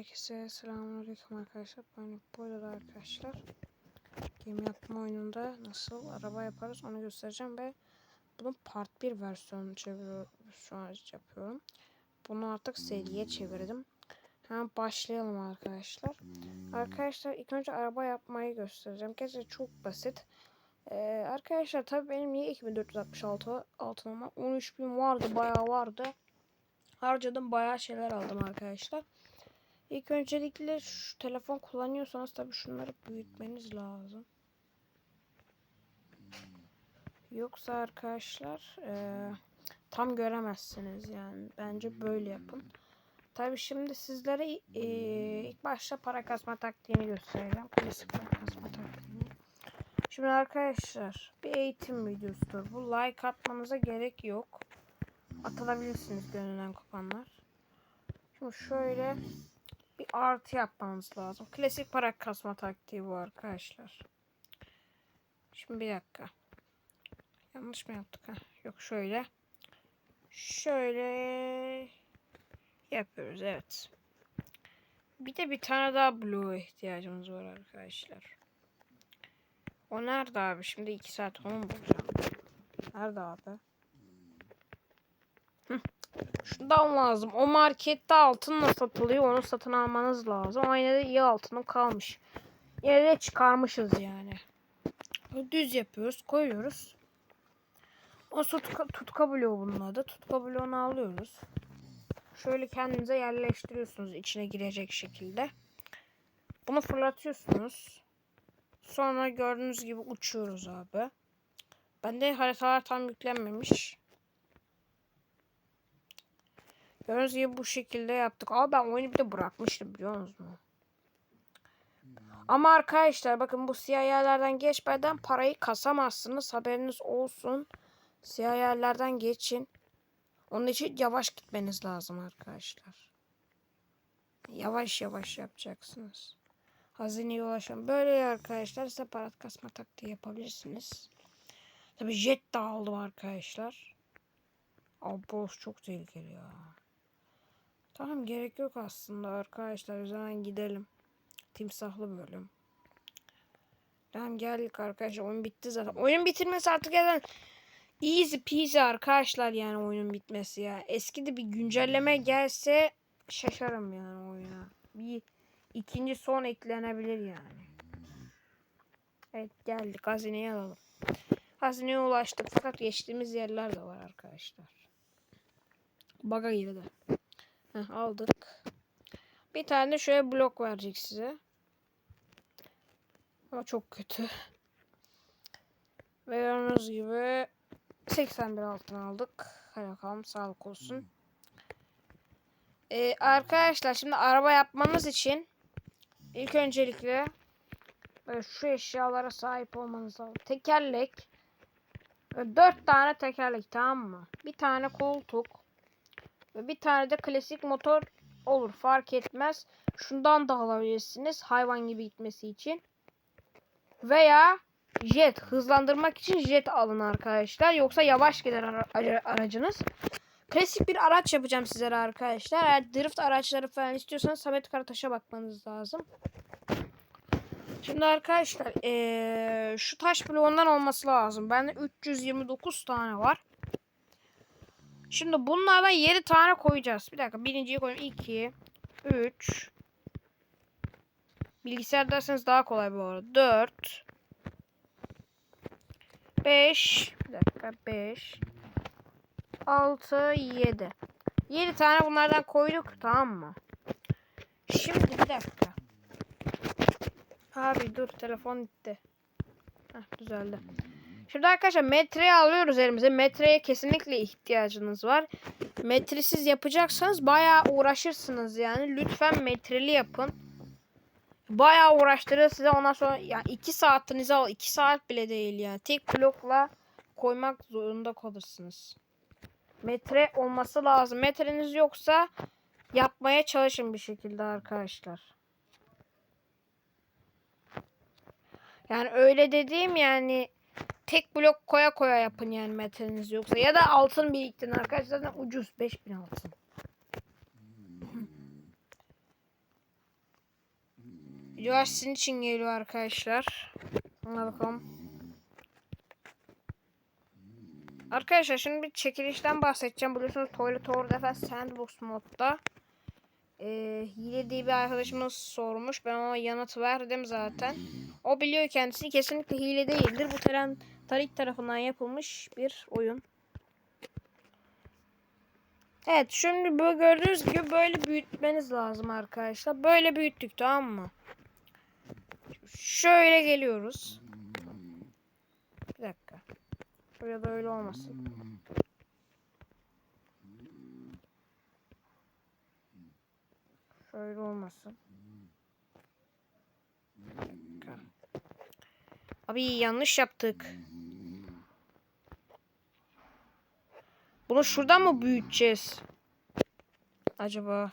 Herkese selamünaleyküm arkadaşlar. Ben burada arkadaşlar. Gemi yapma oyununda nasıl araba yaparız onu göstereceğim ve bunun part 1 versiyonunu çeviriyorum. Şu an yapıyorum. Bunu artık seriye çevirdim. Hemen başlayalım arkadaşlar. Arkadaşlar ilk önce araba yapmayı göstereceğim. Gerçekten çok basit. Ee, arkadaşlar tabii benim niye 2466 altın ama 13000 vardı bayağı vardı. Harcadım bayağı şeyler aldım arkadaşlar. İlk öncelikle şu telefon kullanıyorsanız tabii şunları büyütmeniz lazım. Yoksa arkadaşlar eee, tam göremezsiniz yani. Bence böyle yapın. Tabii şimdi sizlere eee, ilk başta para kasma taktiğini göstereceğim. Klasik para kasma taktiğini. Şimdi arkadaşlar bir eğitim videosudur. Bu like atmanıza gerek yok. Atılabilirsiniz gönlünden kopanlar. Şimdi şöyle artı yapmanız lazım. Klasik para kasma taktiği bu arkadaşlar. Şimdi bir dakika. Yanlış mı yaptık ha? Yok şöyle. Şöyle yapıyoruz evet. Bir de bir tane daha blue ihtiyacımız var arkadaşlar. O nerede abi? Şimdi iki saat onu bulacağım? Nerede abi? Şundan lazım. O markette altınla satılıyor. Onu satın almanız lazım. Ama yine iyi altının kalmış. Yine çıkarmışız yani. Düz yapıyoruz. Koyuyoruz. O tutka, tutka bloğu bunun adı. Tutka bloğunu alıyoruz. Şöyle kendinize yerleştiriyorsunuz içine girecek şekilde. Bunu fırlatıyorsunuz. Sonra gördüğünüz gibi uçuyoruz abi. Bende haritalar tam yüklenmemiş. Gördüğünüz gibi bu şekilde yaptık. Ama ben oyunu bir de bırakmıştım biliyor musunuz? Ama arkadaşlar bakın bu siyah yerlerden geçmeden parayı kasamazsınız. Haberiniz olsun. Siyah yerlerden geçin. Onun için yavaş gitmeniz lazım arkadaşlar. Yavaş yavaş yapacaksınız. Hazineye ulaşın. Böyle arkadaşlar separat kasma taktiği yapabilirsiniz. Tabi jet de aldım arkadaşlar. Abi boss çok tehlikeli ya. Tamam gerek yok aslında arkadaşlar. O zaman gidelim. Timsahlı bölüm. Tamam geldik arkadaşlar. Oyun bitti zaten. Oyun bitirmesi artık yani easy peasy arkadaşlar yani oyunun bitmesi ya. Eski de bir güncelleme gelse şaşarım yani oyuna. Bir ikinci son eklenebilir yani. Evet geldik. Hazineyi alalım. Hazineye ulaştık fakat geçtiğimiz yerler de var arkadaşlar. Baga girdi. Heh, aldık. Bir tane şöyle blok verecek size. Ama çok kötü. Ve gördüğünüz gibi 81 altın aldık. Bakalım sağlık olsun. Ee, arkadaşlar şimdi araba yapmanız için ilk öncelikle böyle şu eşyalara sahip olmanız lazım. Tekerlek. Böyle dört tane tekerlek tamam mı? Bir tane koltuk. Ve bir tane de klasik motor olur fark etmez. Şundan da alabilirsiniz hayvan gibi gitmesi için. Veya jet hızlandırmak için jet alın arkadaşlar. Yoksa yavaş gider ara ara aracınız. Klasik bir araç yapacağım sizlere arkadaşlar. Eğer drift araçları falan istiyorsanız Samet Karataş'a bakmanız lazım. Şimdi arkadaşlar ee, şu taş bloğundan olması lazım. Bende 329 tane var. Şimdi bunlardan 7 tane koyacağız. Bir dakika birinciyi koyayım. 2 3 Bilgisayar derseniz daha kolay bu arada. 4 5 Bir dakika 5 6 7 7 tane bunlardan koyduk tamam mı? Şimdi bir dakika. Abi dur telefon gitti. Heh, düzeldi. Şimdi arkadaşlar metreyi alıyoruz elimize. Metreye kesinlikle ihtiyacınız var. Metresiz yapacaksanız bayağı uğraşırsınız yani. Lütfen metreli yapın. Bayağı uğraştırır size ondan sonra yani 2 saatinizi al. 2 saat bile değil yani. Tek blokla koymak zorunda kalırsınız. Metre olması lazım. Metreniz yoksa yapmaya çalışın bir şekilde arkadaşlar. Yani öyle dediğim yani tek blok koya koya yapın yani metreniz yoksa. Ya da altın biriktirin arkadaşlar. Zaten ucuz 5000 altın. Videolar sizin için geliyor arkadaşlar. Bakalım. Arkadaşlar şimdi bir çekilişten bahsedeceğim. Biliyorsunuz Toilet Tower Defense Sandbox modda. Ee, diye bir arkadaşımız sormuş. Ben ona yanıt verdim zaten. O biliyor kendisi kesinlikle hile değildir. Bu tren Tarik tarafından yapılmış bir oyun. Evet şimdi bu gördüğünüz gibi böyle büyütmeniz lazım arkadaşlar. Böyle büyüttük tamam mı? Şöyle geliyoruz. Bir dakika. Buraya da öyle olmasın. Şöyle olmasın. Abi yanlış yaptık. Bunu şuradan mı büyüteceğiz? Acaba?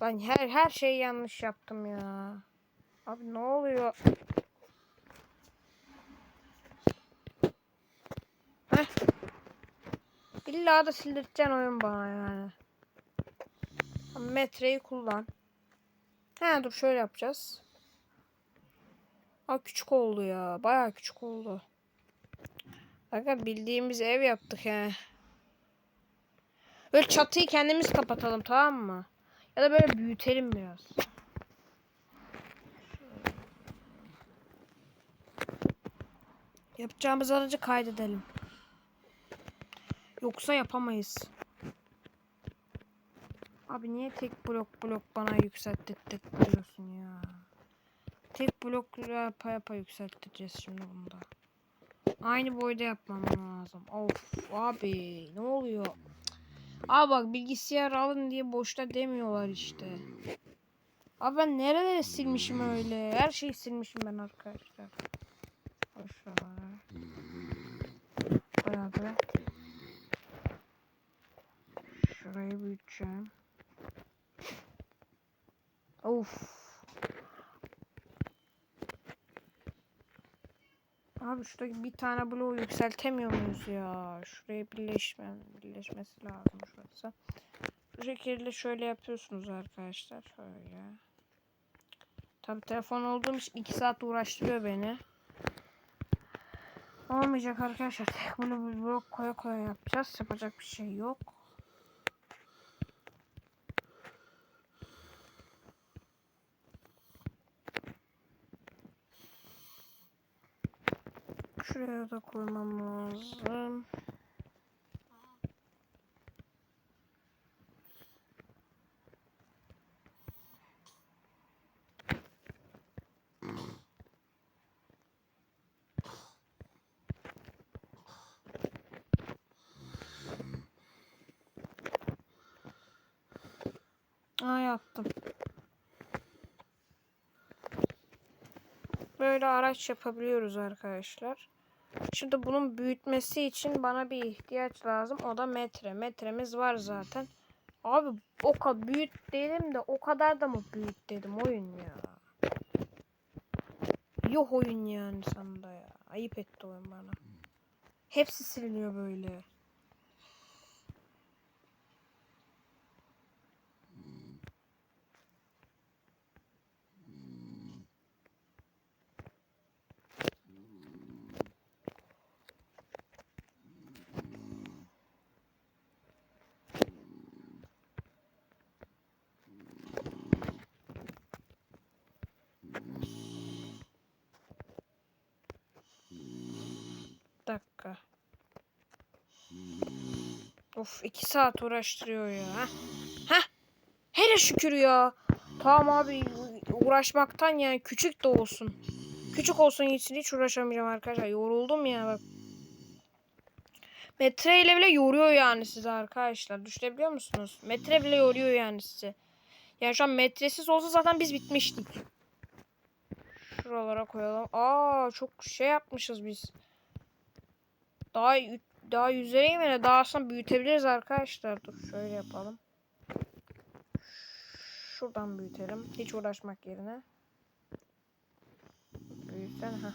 Ben her her şeyi yanlış yaptım ya. Abi ne oluyor? Heh. İlla da sildireceksin oyun bana yani. Metreyi kullan. He dur şöyle yapacağız. Aa küçük oldu ya. Baya küçük oldu. Bakın bildiğimiz ev yaptık he. Böyle çatıyı kendimiz kapatalım tamam mı? Ya da böyle büyütelim biraz. Yapacağımız aracı kaydedelim. Yoksa yapamayız. Abi niye tek blok blok bana yükselttirtiyorsun ya? Tek blok yapa yapa yükselttireceğiz şimdi bunda. Aynı boyda yapmam lazım. Of abi ne oluyor? Abi bak bilgisayar alın diye boşta demiyorlar işte. Abi ben nerelere silmişim öyle? Her şeyi silmişim ben arkadaşlar. Aşağıya. Bayağı da. Şurayı büyüteceğim. Of. Abi şurada bir tane bloğu yükseltemiyor muyuz ya? Şuraya birleşme, birleşmesi lazım şurası. Bu şekilde şöyle yapıyorsunuz arkadaşlar. Şöyle. Tabi telefon olduğum için 2 saat uğraştırıyor beni. Olmayacak arkadaşlar. Bunu blok koya koya yapacağız. Yapacak bir şey yok. Şuraya da koymam lazım. Aa yaptım. Böyle araç yapabiliyoruz arkadaşlar. Şimdi bunun büyütmesi için bana bir ihtiyaç lazım. O da metre. Metremiz var zaten. Abi o kadar büyüt dedim de o kadar da mı büyüt dedim oyun ya. Yok oyun yani sanında ya. Ayıp etti oyun bana. Hepsi siliniyor böyle. dakika. Of iki saat uğraştırıyor ya. Heh. Hele şükür ya. Tamam abi uğraşmaktan yani küçük de olsun. Küçük olsun gitsin hiç uğraşamayacağım arkadaşlar. Yoruldum ya bak. Metre ile bile yoruyor yani sizi arkadaşlar. Düşünebiliyor musunuz? Metre bile yoruyor yani sizi. Yani şu an metresiz olsa zaten biz bitmiştik. Şuralara koyalım. Aa çok şey yapmışız biz. Daha daha yüzeyim yine daha aslında büyütebiliriz arkadaşlar. Dur şöyle yapalım. Şuradan büyütelim. Hiç uğraşmak yerine. Büyüten ha.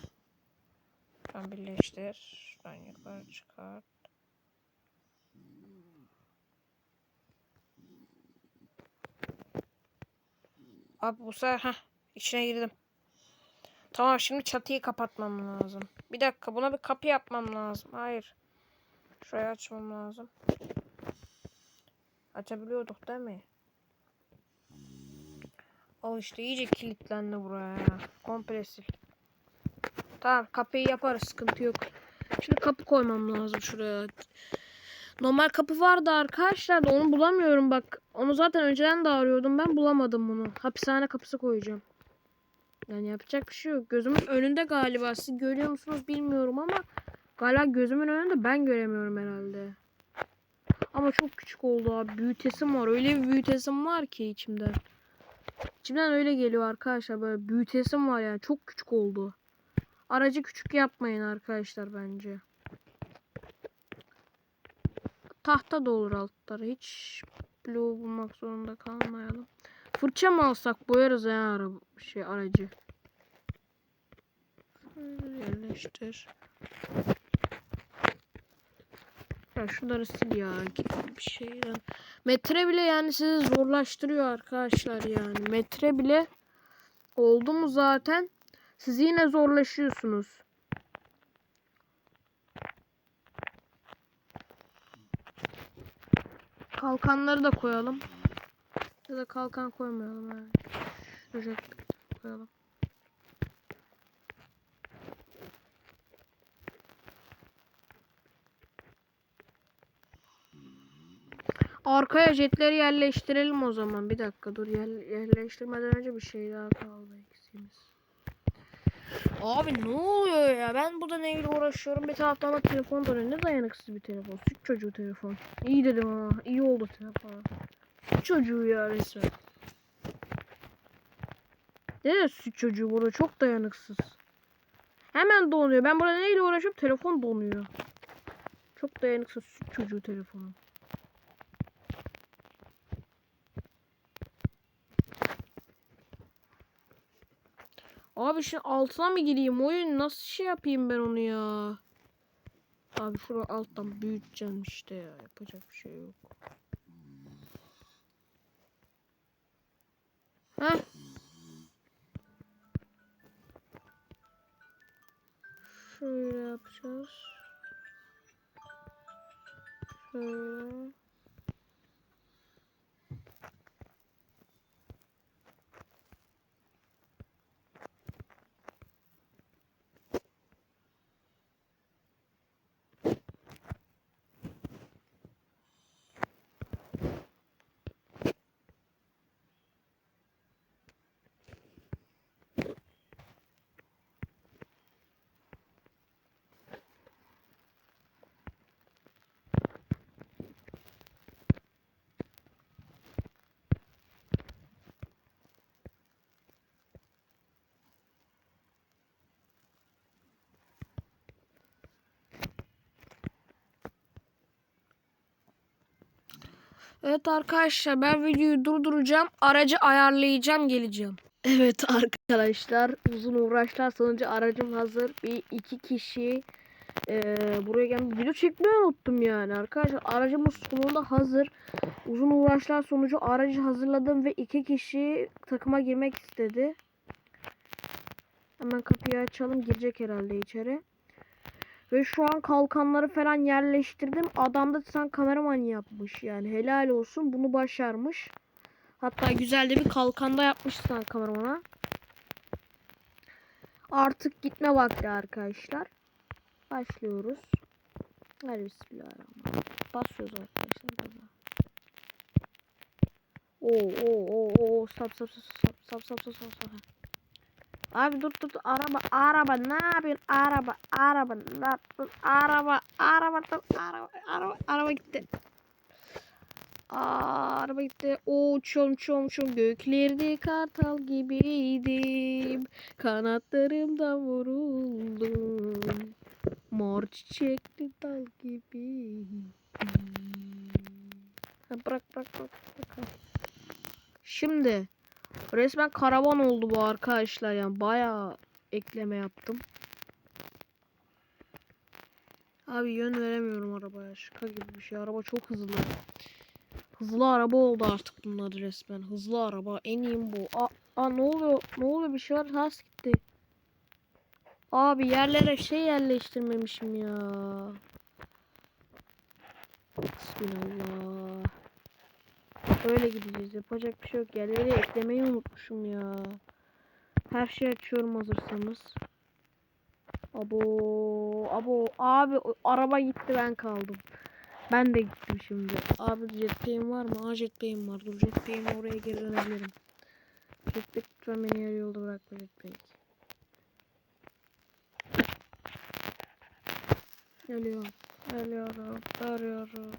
Şuradan birleştir. Şuradan yukarı çıkart. Abi bu sefer heh, içine girdim. Tamam şimdi çatıyı kapatmam lazım. Bir dakika buna bir kapı yapmam lazım. Hayır. Şurayı açmam lazım. Açabiliyorduk değil mi? Al işte iyice kilitlendi buraya ya. Komple sil. Tamam kapıyı yaparız sıkıntı yok. Şimdi kapı koymam lazım şuraya. Normal kapı vardı arkadaşlar da onu bulamıyorum bak. Onu zaten önceden de arıyordum ben bulamadım bunu. Hapishane kapısı koyacağım. Yani yapacak bir şey yok. Gözümün önünde galiba. Siz görüyor musunuz bilmiyorum ama galiba gözümün önünde ben göremiyorum herhalde. Ama çok küçük oldu abi. Büyütesim var. Öyle bir büyütesim var ki içimden. İçimden öyle geliyor arkadaşlar. Böyle büyütesim var yani. Çok küçük oldu. Aracı küçük yapmayın arkadaşlar bence. Tahta da olur altları. Hiç blue bulmak zorunda kalmayalım. Fırça mı alsak boyarız ya araba, şey aracı. Yerleştir. Ya şunları sil ya bir şeyden. Metre bile yani sizi zorlaştırıyor arkadaşlar yani. Metre bile oldu mu zaten siz yine zorlaşıyorsunuz. Kalkanları da koyalım. Ya da kalkan koymayalım. Yani. Koyalım. Arkaya jetleri yerleştirelim o zaman. Bir dakika dur yer, yerleştirmeden önce bir şey daha kaldı eksiğimiz. Abi ne oluyor ya? Ben burada neyle uğraşıyorum? Bir taraftan ama telefon dönüyor. Ne dayanıksız bir telefon. Süt çocuğu telefon. İyi dedim ama. iyi oldu telefon. Süt çocuğu ya resmen. Ne de süt çocuğu burada çok dayanıksız. Hemen donuyor. Ben burada neyle uğraşıyorum? Telefon donuyor. Çok dayanıksız süt çocuğu telefonu. Abi şimdi altına mı gireyim? Oyun nasıl şey yapayım ben onu ya? Abi şunu alttan büyüteceğim işte ya. Yapacak bir şey yok. Heh. Şöyle yapacağız. Şöyle. Evet arkadaşlar ben videoyu durduracağım. Aracı ayarlayacağım geleceğim. Evet arkadaşlar uzun uğraşlar sonucu aracım hazır. Bir iki kişi e, buraya geldim. Video çekmeyi unuttum yani arkadaşlar. Aracımız sonunda hazır. Uzun uğraşlar sonucu aracı hazırladım ve iki kişi takıma girmek istedi. Hemen kapıyı açalım. Girecek herhalde içeri. Ve şu an kalkanları falan yerleştirdim. Adam da sen kameraman yapmış. Yani helal olsun. Bunu başarmış. Hatta güzel de bir kalkanda yapmış sen kameramana. Artık gitme vakti arkadaşlar. Başlıyoruz. Hadi bismillahirrahmanirrahim. Basıyoruz arkadaşlar. Oo oo oo oo stop stop stop stop stop stop stop stop. Abi dur dur dur. araba araba ne yapıyorsun araba araba ne yaptın araba araba dur araba araba araba gitti. Aa, araba gitti. O uçuyorum uçuyorum uçuyorum. Göklerde kartal gibiydim. Kanatlarımdan vuruldum. Mor çiçekli dal gibi. Ha, bırak bırak bırak. bırak. Şimdi resmen karavan oldu bu arkadaşlar yani bayağı ekleme yaptım. Abi yön veremiyorum arabaya. Şaka gibi bir şey. Araba çok hızlı. Hızlı araba oldu artık bunun adı resmen. Hızlı araba. En iyim bu. Aa, aa ne oluyor? Ne oluyor bir şey var. Has gitti. Abi yerlere şey yerleştirmemişim ya. Bismillah. Öyle gideceğiz. Yapacak bir şey yok. Yerleri eklemeyi unutmuşum ya. Her şeyi açıyorum hazırsanız. Abo, abo, abi araba gitti ben kaldım. Ben de gittim şimdi. Abi jetpack'im var mı? Aa jetpack'im var. Dur jetpack'imle oraya geri dönebilirim. Jetpack lütfen beni yarı yolda bırakma jetpack. Geliyorum. Geliyorum. Arıyorum.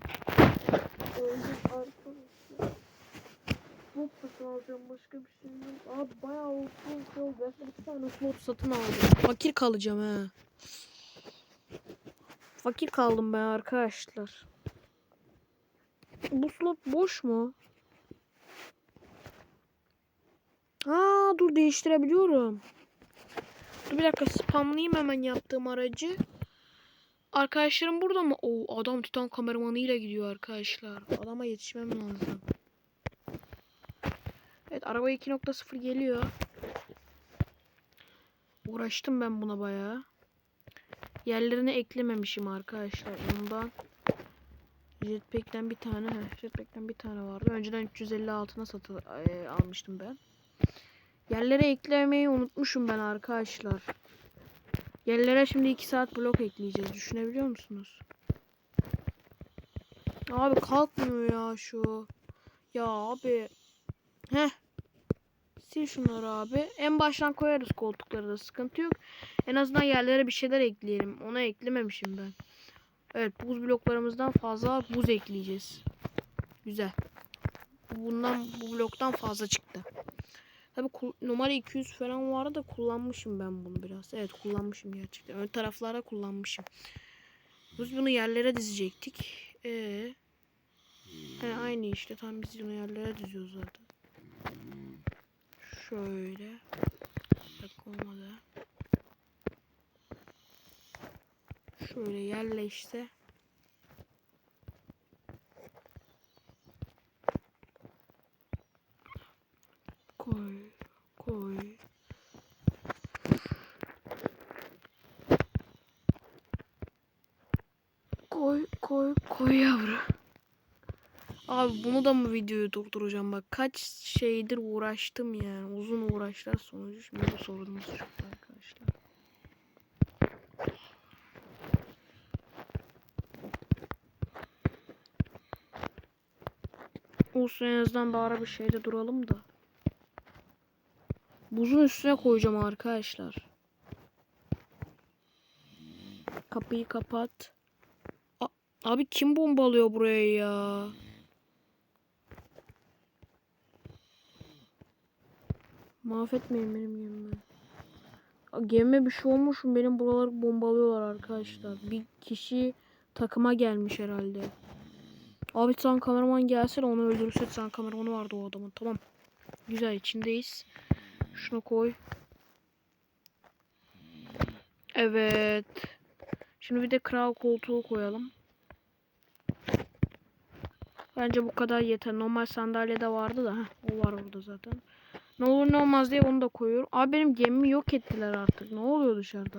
Öldüm arkadaşlar. Slot satın alacağım başka bir şey. Abi bayağı olsun şey oldu. Ben bir tane slot satın aldım. Fakir kalacağım he. Fakir kaldım ben arkadaşlar. Bu slot boş mu? Aa dur değiştirebiliyorum. Dur bir dakika spamlayayım hemen yaptığım aracı. Arkadaşlarım burada mı? Oo adam Titan kameramanıyla gidiyor arkadaşlar. Adama yetişmem lazım. Evet araba 2.0 geliyor. Uğraştım ben buna bayağı. Yerlerine eklememişim arkadaşlar. Ondan Jetpack'ten bir tane, Jetpack'ten bir tane vardı. Önceden 356'na satı e, almıştım ben. Yerlere eklemeyi unutmuşum ben arkadaşlar. Yerlere şimdi 2 saat blok ekleyeceğiz. Düşünebiliyor musunuz? Abi kalkmıyor ya şu. Ya abi. Heh. Sil şunları abi. En baştan koyarız koltukları da sıkıntı yok. En azından yerlere bir şeyler ekleyelim. Ona eklememişim ben. Evet buz bloklarımızdan fazla buz ekleyeceğiz. Güzel. Bundan bu bloktan fazla çıktı. Tabi numara 200 falan vardı da kullanmışım ben bunu biraz. Evet kullanmışım gerçekten. Ön taraflara kullanmışım. Biz bunu yerlere dizecektik. Ee, he, aynı işte. Tam biz bunu yerlere diziyoruz zaten. Şöyle. Bak olmadı. Şöyle yerleşse. Koy, koy. Koy, koy, koy yavru. Da mı videoyu durduracağım bak kaç şeydir uğraştım yani uzun uğraşlar sonucu şimdi bu sorunumuz çıktı arkadaşlar. Olsun en azından bari bir şeyde duralım da. Buzun üstüne koyacağım arkadaşlar. Kapıyı kapat. A- Abi kim bombalıyor burayı ya? Mahvetmeyin benim gemimi. Gemime bir şey olmuş mu? Benim buraları bombalıyorlar arkadaşlar. Bir kişi takıma gelmiş herhalde. Abi sen kameraman gelse de onu öldürürse sen kameramanı vardı o adamın. Tamam. Güzel içindeyiz. Şunu koy. Evet. Şimdi bir de kral koltuğu koyalım. Bence bu kadar yeter. Normal sandalye de vardı da. Heh, o var orada zaten. Ne olur ne olmaz diye onu da koyuyorum. Abi benim gemimi yok ettiler artık. Ne oluyor dışarıda?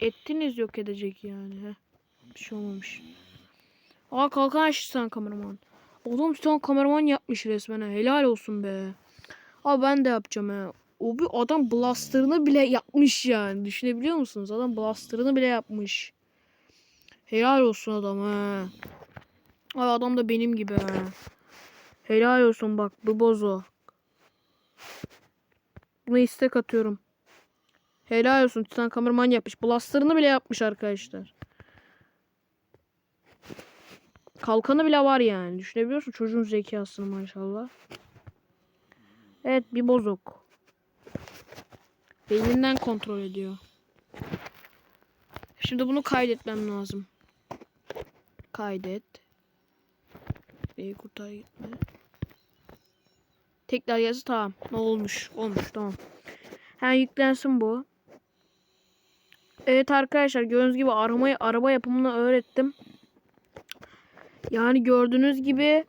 Ettiniz yok edecek yani. Heh. Bir şey olmamış. Aa kalkan açtı kameraman. Oğlum sen kameraman yapmış resmen. ha. Helal olsun be. Abi ben de yapacağım he. O bir adam blasterını bile yapmış yani. Düşünebiliyor musunuz? Adam blasterını bile yapmış. Helal olsun adam he. Abi adam da benim gibi he. Helal olsun bak bu bozo. Buna istek atıyorum. Helal olsun Titan kameraman yapmış. Blasterını bile yapmış arkadaşlar. Kalkanı bile var yani. Düşünebiliyorsun çocuğun zekasını maşallah. Evet bir bozuk. Beyninden kontrol ediyor. Şimdi bunu kaydetmem lazım. Kaydet. Neyi kurtar gitme. Tekrar yazı tamam. Ne olmuş? Olmuş tamam. Hemen yüklensin bu. Evet arkadaşlar gördüğünüz gibi arabayı araba yapımını öğrettim. Yani gördüğünüz gibi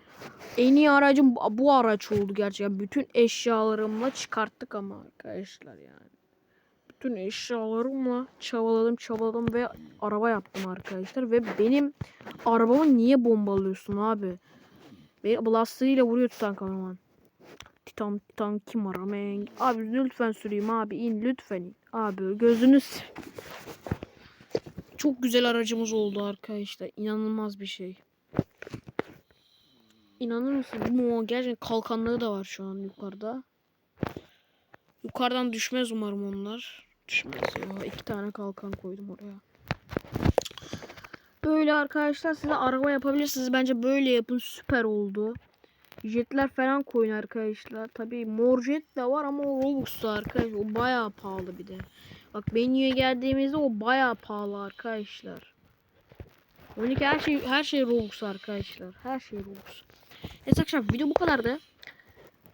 en iyi aracım bu- araç oldu gerçekten. Bütün eşyalarımla çıkarttık ama arkadaşlar yani. Bütün eşyalarımla çabaladım çabaladım ve araba yaptım arkadaşlar. Ve benim arabamı niye bombalıyorsun abi? Beni blastırıyla vuruyor tutan kameraman. Titan titan kim aramayın? Abi lütfen süreyim abi in lütfen in. Abi gözünüz. Çok güzel aracımız oldu arkadaşlar. İnanılmaz bir şey. İnanır mısın? Bu gerçekten kalkanlığı da var şu an yukarıda. Yukarıdan düşmez umarım onlar. Düşmez ya. İki tane kalkan koydum oraya. Böyle arkadaşlar size araba yapabilirsiniz. Bence böyle yapın. Süper oldu. Jetler falan koyun arkadaşlar. Tabii mor jet de var ama o Robux'ta arkadaşlar. O bayağı pahalı bir de. Bak menüye geldiğimizde o bayağı pahalı arkadaşlar. Oyundaki her şey her şey Robux arkadaşlar. Her şey Robux. Neyse arkadaşlar video bu kadardı.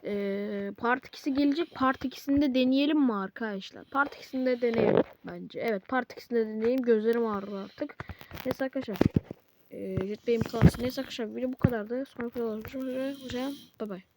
Ee, part 2'si gelecek. Part 2'sini de deneyelim mi arkadaşlar? Part 2'sini de deneyelim bence. Evet part 2'sini de deneyelim. Gözlerim ağrıyor artık. Neyse arkadaşlar. Jet Bey'im kalsın. Neyse arkadaşlar video bu kadardı. Sonraki videolarda görüşmek üzere. Hoşçakalın. Bye bye.